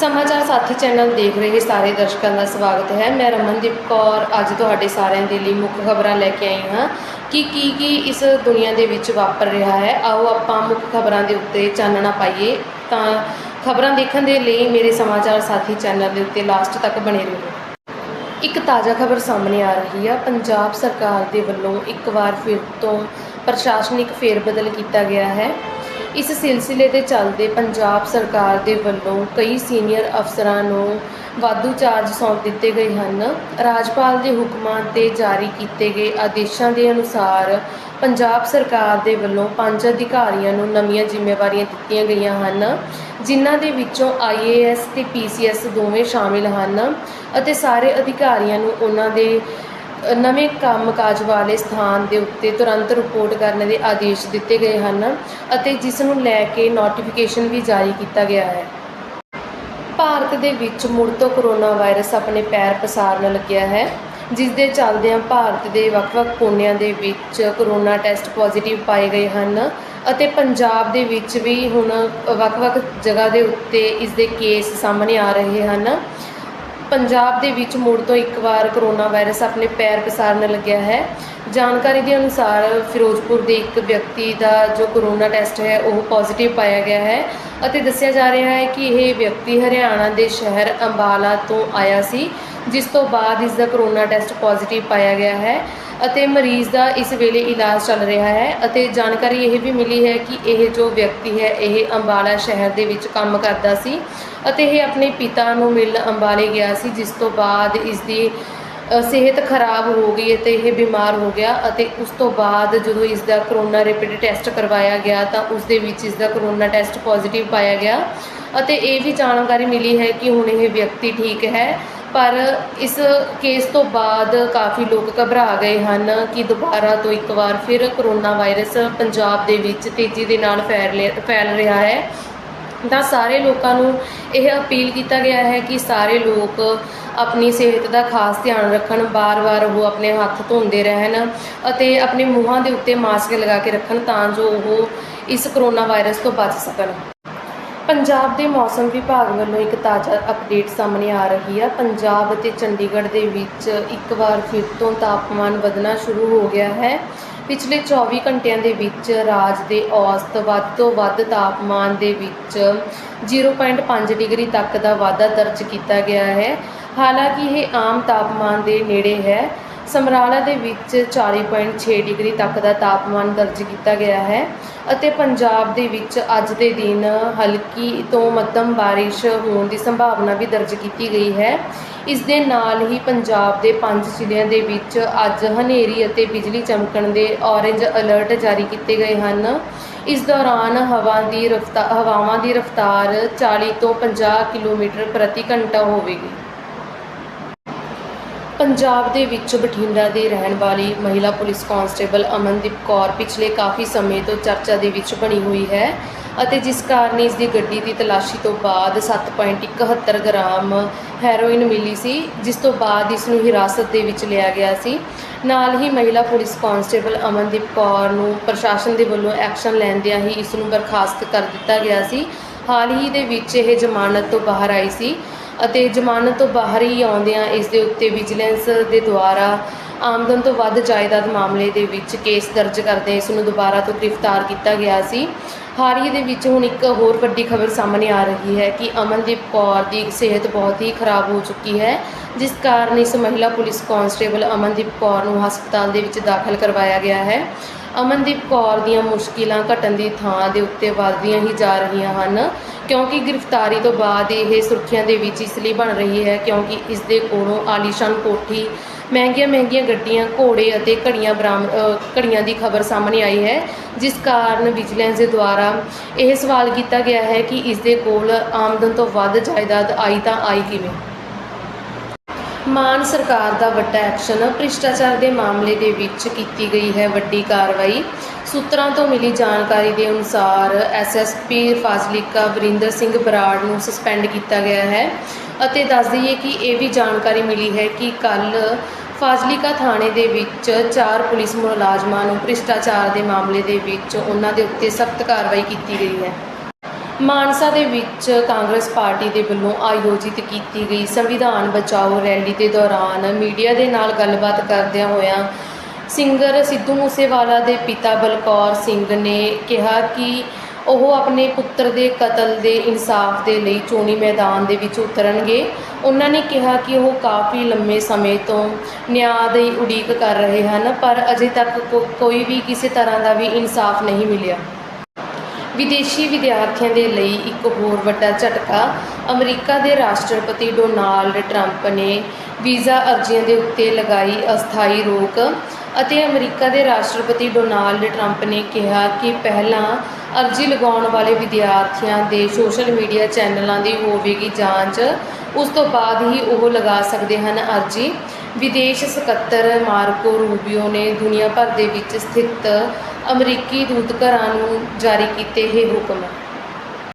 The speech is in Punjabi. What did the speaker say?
ਸਮਾਚਾਰ ਸਾਥੀ ਚੈਨਲ ਦੇਖ ਰਹੇ ਸਾਰੇ ਦਰਸ਼ਕਾਂ ਦਾ ਸਵਾਗਤ ਹੈ। ਮੈਂ ਰਮਨਦੀਪ ਕੌਰ ਅੱਜ ਤੁਹਾਡੇ ਸਾਰਿਆਂ ਦੇ ਲਈ ਮੁੱਖ ਖਬਰਾਂ ਲੈ ਕੇ ਆਈ ਹਾਂ ਕਿ ਕੀ ਕੀ ਇਸ ਦੁਨੀਆ ਦੇ ਵਿੱਚ ਵਾਪਰ ਰਿਹਾ ਹੈ। ਆਓ ਆਪਾਂ ਮੁੱਖ ਖਬਰਾਂ ਦੇ ਉੱਤੇ ਚਾਨਣਾ ਪਾਈਏ ਤਾਂ ਖਬਰਾਂ ਦੇਖਣ ਦੇ ਲਈ ਮੇਰੇ ਸਮਾਚਾਰ ਸਾਥੀ ਚੈਨਲ ਦੇ ਉੱਤੇ ਲਾਸਟ ਤੱਕ ਬਣੇ ਰਹੋ। ਇੱਕ ਤਾਜ਼ਾ ਖਬਰ ਸਾਹਮਣੇ ਆ ਰਹੀ ਆ। ਪੰਜਾਬ ਸਰਕਾਰ ਦੇ ਵੱਲੋਂ ਇੱਕ ਵਾਰ ਫਿਰ ਤੋਂ ਪ੍ਰਸ਼ਾਸਨਿਕ ਫੇਰਬਦਲ ਕੀਤਾ ਗਿਆ ਹੈ। ਇਸ ਸਿਲਸਿਲੇ ਦੇ ਚੱਲਦੇ ਪੰਜਾਬ ਸਰਕਾਰ ਦੇ ਵੱਲੋਂ ਕਈ ਸੀਨੀਅਰ ਅਫਸਰਾਂ ਨੂੰ ਵਾਧੂ ਚਾਰਜ ਸੌਂਪ ਦਿੱਤੇ ਗਏ ਹਨ। ਰਾਜਪਾਲ ਦੇ ਹੁਕਮਾਂ ਤੇ ਜਾਰੀ ਕੀਤੇ ਗਏ ਆਦੇਸ਼ਾਂ ਦੇ ਅਨੁਸਾਰ ਪੰਜਾਬ ਸਰਕਾਰ ਦੇ ਵੱਲੋਂ ਪੰਜ ਅਧਿਕਾਰੀਆਂ ਨੂੰ ਨਵੀਆਂ ਜ਼ਿੰਮੇਵਾਰੀਆਂ ਦਿੱਤੀਆਂ ਗਈਆਂ ਹਨ, ਜਿਨ੍ਹਾਂ ਦੇ ਵਿੱਚੋਂ ਆਈਏਐਸ ਤੇ ਪੀਸੀਐਸ ਦੋਵੇਂ ਸ਼ਾਮਿਲ ਹਨ ਅਤੇ ਸਾਰੇ ਅਧਿਕਾਰੀਆਂ ਨੂੰ ਉਹਨਾਂ ਦੇ ਨਵੇਂ ਕੰਮਕਾਜ ਵਾਲੇ ਸਥਾਨ ਦੇ ਉੱਤੇ ਤੁਰੰਤ ਰਿਪੋਰਟ ਕਰਨ ਦੇ ਆਦੇਸ਼ ਦਿੱਤੇ ਗਏ ਹਨ ਅਤੇ ਜਿਸ ਨੂੰ ਲੈ ਕੇ ਨੋਟੀਫਿਕੇਸ਼ਨ ਵੀ ਜਾਰੀ ਕੀਤਾ ਗਿਆ ਹੈ। ਭਾਰਤ ਦੇ ਵਿੱਚ ਮੁੜ ਤੋਂ ਕਰੋਨਾ ਵਾਇਰਸ ਆਪਣੇ ਪੈਰ ਪਸਾਰਨ ਲੱਗਿਆ ਹੈ, ਜਿਸ ਦੇ ਚੱਲਦਿਆਂ ਭਾਰਤ ਦੇ ਵੱਖ-ਵੱਖ ਕੋਨਿਆਂ ਦੇ ਵਿੱਚ ਕਰੋਨਾ ਟੈਸਟ ਪੋਜ਼ਿਟਿਵ ਪਾਏ ਗਏ ਹਨ ਅਤੇ ਪੰਜਾਬ ਦੇ ਵਿੱਚ ਵੀ ਹੁਣ ਵੱਖ-ਵੱਖ ਜਗ੍ਹਾ ਦੇ ਉੱਤੇ ਇਸ ਦੇ ਕੇਸ ਸਾਹਮਣੇ ਆ ਰਹੇ ਹਨ। ਪੰਜਾਬ ਦੇ ਵਿੱਚ ਮੁੜ ਤੋਂ ਇੱਕ ਵਾਰ ਕਰੋਨਾ ਵਾਇਰਸ ਆਪਣੇ ਪੈਰ ਪਸਾਰਨ ਲੱਗਿਆ ਹੈ। ਜਾਣਕਾਰੀ ਦੇ ਅਨੁਸਾਰ ਫਿਰੋਜ਼ਪੁਰ ਦੇ ਇੱਕ ਵਿਅਕਤੀ ਦਾ ਜੋ ਕਰੋਨਾ ਟੈਸਟ ਹੈ, ਉਹ ਪੋਜ਼ਿਟਿਵ ਪਾਇਆ ਗਿਆ ਹੈ ਅਤੇ ਦੱਸਿਆ ਜਾ ਰਿਹਾ ਹੈ ਕਿ ਇਹ ਵਿਅਕਤੀ ਹਰਿਆਣਾ ਦੇ ਸ਼ਹਿਰ ਅੰਬਾਲਾ ਤੋਂ ਆਇਆ ਸੀ, ਜਿਸ ਤੋਂ ਬਾਅਦ ਇਸ ਦਾ ਕਰੋਨਾ ਟੈਸਟ ਪੋਜ਼ਿਟਿਵ ਪਾਇਆ ਗਿਆ ਹੈ। ਅਤੇ ਮਰੀਜ਼ ਦਾ ਇਸ ਵੇਲੇ ਇਲਾਜ ਚੱਲ ਰਿਹਾ ਹੈ ਅਤੇ ਜਾਣਕਾਰੀ ਇਹ ਵੀ ਮਿਲੀ ਹੈ ਕਿ ਇਹ ਜੋ ਵਿਅਕਤੀ ਹੈ, ਇਹ ਅੰਬਾਲਾ ਸ਼ਹਿਰ ਦੇ ਵਿੱਚ ਕੰਮ ਕਰਦਾ ਸੀ ਅਤੇ ਇਹ ਆਪਣੇ ਪਿਤਾ ਨੂੰ ਮਿਲਣ ਅੰਬਾਲੇ ਗਿਆ ਸੀ, ਜਿਸ ਤੋਂ ਬਾਅਦ ਇਸ ਦੀ ਸਿਹਤ ਖਰਾਬ ਹੋ ਗਈ ਅਤੇ ਇਹ ਬਿਮਾਰ ਹੋ ਗਿਆ ਅਤੇ ਉਸ ਤੋਂ ਬਾਅਦ ਜਦੋਂ ਇਸ ਦਾ ਕਰੋਨਾ ਰੈਪਿਡ ਟੈਸਟ ਕਰਵਾਇਆ ਗਿਆ ਤਾਂ ਉਸ ਦੇ ਵਿੱਚ ਇਸ ਦਾ ਕਰੋਨਾ ਟੈਸਟ ਪੋਜ਼ਿਟਿਵ ਪਾਇਆ ਗਿਆ ਅਤੇ ਇਹ ਵੀ ਜਾਣਕਾਰੀ ਮਿਲੀ ਹੈ ਕਿ ਹੁਣ ਇਹ ਵਿਅਕਤੀ ਠੀਕ ਹੈ। ਪਰ ਇਸ ਕੇਸ ਤੋਂ ਬਾਅਦ ਕਾਫੀ ਲੋਕ ਘਬਰਾ ਗਏ ਹਨ ਕਿ ਦੁਬਾਰਾ ਤੋਂ ਇੱਕ ਵਾਰ ਫਿਰ ਕਰੋਨਾ ਵਾਇਰਸ ਪੰਜਾਬ ਦੇ ਵਿੱਚ ਤੇਜ਼ੀ ਦੇ ਨਾਲ ਫੈਲ ਲਿਆ- ਫੈਲ ਰਿਹਾ ਹੈ। ਤਾਂ ਸਾਰੇ ਲੋਕਾਂ ਨੂੰ ਇਹ ਅਪੀਲ ਕੀਤਾ ਗਿਆ ਹੈ ਕਿ ਸਾਰੇ ਲੋਕ ਆਪਣੀ ਸਿਹਤ ਦਾ ਖਾਸ ਧਿਆਨ ਰੱਖਣ, ਬਾਰ-ਬਾਰ ਉਹ ਆਪਣੇ ਹੱਥ ਧੋਂਦੇ ਰਹਿਣ ਅਤੇ ਆਪਣੇ ਮੂੰਹਾਂ ਦੇ ਉੱਤੇ ਮਾਸਕ ਲਗਾ ਕੇ ਰੱਖਣ ਤਾਂ ਜੋ ਉਹ ਇਸ ਕਰੋਨਾ ਵਾਇਰਸ ਤੋਂ ਬਚ ਸਕਣ। ਪੰਜਾਬ ਦੇ ਮੌਸਮ ਵਿਭਾਗ ਵੱਲੋਂ ਇੱਕ ਤਾਜ਼ਾ ਅਪਡੇਟ ਸਾਹਮਣੇ ਆ ਰਹੀ ਹੈ ਪੰਜਾਬ ਅਤੇ ਚੰਡੀਗੜ੍ਹ ਦੇ ਵਿੱਚ ਇੱਕ ਵਾਰ ਫਿਰ ਤੋਂ ਤਾਪਮਾਨ ਵਧਣਾ ਸ਼ੁਰੂ ਹੋ ਗਿਆ ਹੈ। ਪਿਛਲੇ 24 ਘੰਟਿਆਂ ਦੇ ਵਿੱਚ ਰਾਜ ਦੇ ਔਸਤ ਵੱਧ ਤੋਂ ਵੱਧ ਤਾਪਮਾਨ ਦੇ ਵਿੱਚ 0.5 ਡਿਗਰੀ ਤੱਕ ਦਾ ਵਾਧਾ ਦਰਜ ਕੀਤਾ ਗਿਆ ਹੈ। ਹਾਲਾਂਕਿ ਇਹ ਆਮ ਤਾਪਮਾਨ ਦੇ ਨੇੜੇ ਹੈ। ਸਮਰਾਲਾ ਦੇ ਵਿੱਚ 40.6 ਡਿਗਰੀ ਤੱਕ ਦਾ ਤਾਪਮਾਨ ਦਰਜ ਕੀਤਾ ਗਿਆ ਹੈ ਅਤੇ ਪੰਜਾਬ ਦੇ ਵਿੱਚ ਅੱਜ ਦੇ ਦਿਨ ਹਲਕੀ ਤੋਂ ਮੱਧਮ ਬਾਰਿਸ਼ ਹੋਣ ਦੀ ਸੰਭਾਵਨਾ ਵੀ ਦਰਜ ਕੀਤੀ ਗਈ ਹੈ। ਇਸ ਦੇ ਨਾਲ ਹੀ ਪੰਜਾਬ ਦੇ ਪੰਜ ਜ਼ਿਲ੍ਹਿਆਂ ਦੇ ਵਿੱਚ ਅੱਜ ਹਨੇਰੀ ਅਤੇ ਬਿਜਲੀ ਚਮਕਣ ਦੇ ਔਰੇਂਜ ਅਲਰਟ ਜਾਰੀ ਕੀਤੇ ਗਏ ਹਨ। ਇਸ ਦੌਰਾਨ ਹਵਾ ਦੀ ਰਫ਼ਤਾਰ ਹਵਾਵਾਂ ਦੀ ਰਫ਼ਤਾਰ 40 ਤੋਂ 50 ਕਿਲੋਮੀਟਰ ਪ੍ਰਤੀ ਘੰਟਾ ਹੋਵੇਗੀ। ਪੰਜਾਬ ਦੇ ਵਿੱਚ ਬਠਿੰਡਾ ਦੇ ਰਹਿਣ ਵਾਲੀ ਮਹਿਲਾ ਪੁਲਿਸ ਕਾਂਸਟੇਬਲ ਅਮਨਦੀਪ ਕੌਰ ਪਿਛਲੇ ਕਾਫੀ ਸਮੇਂ ਤੋਂ ਚਰਚਾ ਦੇ ਵਿੱਚ ਬਣੀ ਹੋਈ ਹੈ ਅਤੇ ਜਿਸ ਕਾਰਨ ਇਸ ਦੀ ਗੱਡੀ ਦੀ ਤਲਾਸ਼ੀ ਤੋਂ ਬਾਅਦ 7.71 ਗ੍ਰਾਮ ਹੈਰੋਇਨ ਮਿਲੀ ਸੀ, ਜਿਸ ਤੋਂ ਬਾਅਦ ਇਸ ਨੂੰ ਹਿਰਾਸਤ ਦੇ ਵਿੱਚ ਲਿਆ ਗਿਆ ਸੀ। ਨਾਲ ਹੀ ਮਹਿਲਾ ਪੁਲਿਸ ਕਾਂਸਟੇਬਲ ਅਮਨਦੀਪ ਕੌਰ ਨੂੰ ਪ੍ਰਸ਼ਾਸਨ ਦੇ ਵੱਲੋਂ ਐਕਸ਼ਨ ਲੈਂਦਿਆਂ ਹੀ ਇਸ ਨੂੰ ਬਰਖਾਸਤ ਕਰ ਦਿੱਤਾ ਗਿਆ ਸੀ। ਹਾਲ ਹੀ ਦੇ ਵਿੱਚ ਇਹ ਜ਼ਮਾਨਤ ਤੋਂ ਬਾਹਰ ਆਈ ਸੀ। ਅਤੇ ਜ਼ਮਾਨਤ ਤੋਂ ਬਾਹਰ ਹੀ ਆਉਂਦਿਆਂ ਇਸ ਦੇ ਉੱਤੇ ਵਿਜੀਲੈਂਸ ਦੇ ਦੁਆਰਾ ਆਮਦਨ ਤੋਂ ਵੱਧ ਜਾਇਦਾਦ ਮਾਮਲੇ ਦੇ ਵਿੱਚ ਕੇਸ ਦਰਜ ਕਰਦੇ ਇਸ ਨੂੰ ਦੁਬਾਰਾ ਤੋਂ ਗ੍ਰਿਫਤਾਰ ਕੀਤਾ ਗਿਆ ਸੀ। ਹਾਲ ਹੀ ਦੇ ਵਿੱਚ ਹੁਣ ਇੱਕ ਹੋਰ ਵੱਡੀ ਖਬਰ ਸਾਹਮਣੇ ਆ ਰਹੀ ਹੈ ਕਿ ਅਮਨਦੀਪ ਕੌਰ ਦੀ ਸਿਹਤ ਬਹੁਤ ਹੀ ਖਰਾਬ ਹੋ ਚੁੱਕੀ ਹੈ, ਜਿਸ ਕਾਰਨ ਇਸ ਮਹਿਲਾ ਪੁਲਿਸ ਕਾਂਸਟੇਬਲ ਅਮਨਦੀਪ ਕੌਰ ਨੂੰ ਹਸਪਤਾਲ ਦੇ ਵਿੱਚ ਦਾਖਲ ਕਰਵਾਇਆ ਗਿਆ ਹੈ। ਅਮਨਦੀਪ ਕੌਰ ਦੀਆਂ ਮੁਸ਼ਕਿਲਾਂ ਘਟਣ ਦੀ ਥਾਂ ਦੇ ਉੱਤੇ ਵੱਧਦੀਆਂ ਹੀ ਜਾ ਰਹੀਆਂ ਹਨ, ਕਿਉਂਕਿ ਗ੍ਰਿਫਤਾਰੀ ਤੋਂ ਬਾਅਦ ਇਹ ਸੁਰਖੀਆਂ ਦੇ ਵਿੱਚ ਇਸ ਲਈ ਬਣ ਰਹੀ ਹੈ ਕਿਉਂਕਿ ਇਸ ਦੇ ਕੋਲੋਂ ਆਲੀਸ਼ਾਨ ਕੋਠੀ ਮਹਿੰਗੀਆਂ ਮਹਿੰਗੀਆਂ ਗੱਡੀਆਂ, ਘੋੜੇ ਅਤੇ ਘੜੀਆਂ ਬਰਾਮ ਘੜੀਆਂ ਦੀ ਖਬਰ ਸਾਹਮਣੇ ਆਈ ਹੈ, ਜਿਸ ਕਾਰਨ ਵਿਜੀਲੈਂਸ ਦੇ ਦੁਆਰਾ ਇਹ ਸਵਾਲ ਕੀਤਾ ਗਿਆ ਹੈ ਕਿ ਇਸ ਦੇ ਕੋਲ ਆਮਦਨ ਤੋਂ ਵੱਧ ਜਾਇਦਾਦ ਆਈ ਤਾਂ ਆਈ ਕਿਵੇਂ? ਮਾਨ ਸਰਕਾਰ ਦਾ ਵੱਡਾ ਐਕਸ਼ਨ, ਭ੍ਰਿਸ਼ਟਾਚਾਰ ਦੇ ਮਾਮਲੇ ਦੇ ਵਿੱਚ ਕੀਤੀ ਗਈ ਹੈ ਵੱਡੀ ਕਾਰਵਾਈ। ਸੂਤਰਾਂ ਤੋਂ ਮਿਲੀ ਜਾਣਕਾਰੀ ਦੇ ਅਨੁਸਾਰ ਐਸਐਸਪੀ ਫਾਜ਼ਿਲਕਾ ਵਰਿੰਦਰ ਸਿੰਘ ਬਰਾੜ ਨੂੰ ਸਸਪੈਂਡ ਕੀਤਾ ਗਿਆ ਹੈ। ਅਤੇ ਦੱਸ ਦਈਏ ਕਿ ਇਹ ਵੀ ਜਾਣਕਾਰੀ ਮਿਲੀ ਹੈ ਕਿ ਕੱਲ ਫਾਜ਼ਲਿਕਾ ਥਾਣੇ ਦੇ ਵਿੱਚ ਚਾਰ ਪੁਲਿਸ ਮੁਲਾਜ਼ਮਾਂ ਨੂੰ ਭ੍ਰਿਸ਼ਟਾਚਾਰ ਦੇ ਮਾਮਲੇ ਦੇ ਵਿੱਚ ਉਹਨਾਂ ਦੇ ਉੱਤੇ ਸਖਤ ਕਾਰਵਾਈ ਕੀਤੀ ਗਈ ਹੈ। ਮਾਨਸਾ ਦੇ ਵਿੱਚ ਕਾਂਗਰਸ ਪਾਰਟੀ ਦੇ ਵੱਲੋਂ ਆਯੋਜਿਤ ਕੀਤੀ ਗਈ ਸੰਵਿਧਾਨ ਬਚਾਓ ਰੈਲੀ ਦੇ ਦੌਰਾਨ ਮੀਡੀਆ ਦੇ ਨਾਲ ਗੱਲਬਾਤ ਕਰਦਿਆਂ ਹੋਇਆਂ ਸਿੰਗਰ ਸਿੱਧੂ ਮੂਸੇਵਾਲਾ ਦੇ ਪਿਤਾ ਬਲਕੌਰ ਸਿੰਘ ਨੇ ਕਿਹਾ ਕਿ ਉਹ ਆਪਣੇ ਪੁੱਤਰ ਦੇ ਕਤਲ ਦੇ ਇਨਸਾਫ ਦੇ ਲਈ ਚੋਣੀ ਮੈਦਾਨ ਦੇ ਵਿੱਚ ਉਤਰਨਗੇ। ਉਹਨਾਂ ਨੇ ਕਿਹਾ ਕਿ ਉਹ ਕਾਫੀ ਲੰਮੇ ਸਮੇਂ ਤੋਂ ਨਿਆਂ ਦੀ ਉਡੀਕ ਕਰ ਰਹੇ ਹਨ, ਪਰ ਅਜੇ ਤੱਕ ਕੋ- ਕੋਈ ਵੀ ਕਿਸੇ ਤਰ੍ਹਾਂ ਦਾ ਵੀ ਇਨਸਾਫ ਨਹੀਂ ਮਿਲਿਆ। ਵਿਦੇਸ਼ੀ ਵਿਦਿਆਰਥੀਆਂ ਦੇ ਲਈ ਇੱਕ ਹੋਰ ਵੱਡਾ ਝਟਕਾ, ਅਮਰੀਕਾ ਦੇ ਰਾਸ਼ਟਰਪਤੀ ਡੋਨਾਲਡ ਟਰੰਪ ਨੇ ਵੀਜ਼ਾ ਅਰਜ਼ੀਆਂ ਦੇ ਉੱਤੇ ਲਗਾਈ ਅਸਥਾਈ ਰੋਕ ਅਤੇ ਅਮਰੀਕਾ ਦੇ ਰਾਸ਼ਟਰਪਤੀ ਡੋਨਾਲਡ ਟਰੰਪ ਨੇ ਕਿਹਾ ਕਿ ਪਹਿਲਾਂ ਅਰਜ਼ੀ ਲਗਾਉਣ ਵਾਲੇ ਵਿਦਿਆਰਥੀਆਂ ਦੇ ਸੋਸ਼ਲ ਮੀਡੀਆ ਚੈਨਲਾਂ ਦੀ ਹੋਵੇਗੀ ਜਾਂਚ। ਉਸ ਤੋਂ ਬਾਅਦ ਹੀ ਉਹ ਲਗਾ ਸਕਦੇ ਹਨ ਅਰਜ਼ੀ। ਵਿਦੇਸ਼ ਸਕੱਤਰ ਮਾਰਕੋ ਰੂਬੀਓ ਨੇ ਦੁਨੀਆ ਭਰ ਦੇ ਵਿੱਚ ਸਥਿਤ ਅਮਰੀਕੀ ਦੂਤਘਰਾਂ ਨੂੰ ਜਾਰੀ ਕੀਤੇ ਇਹ ਹੁਕਮ।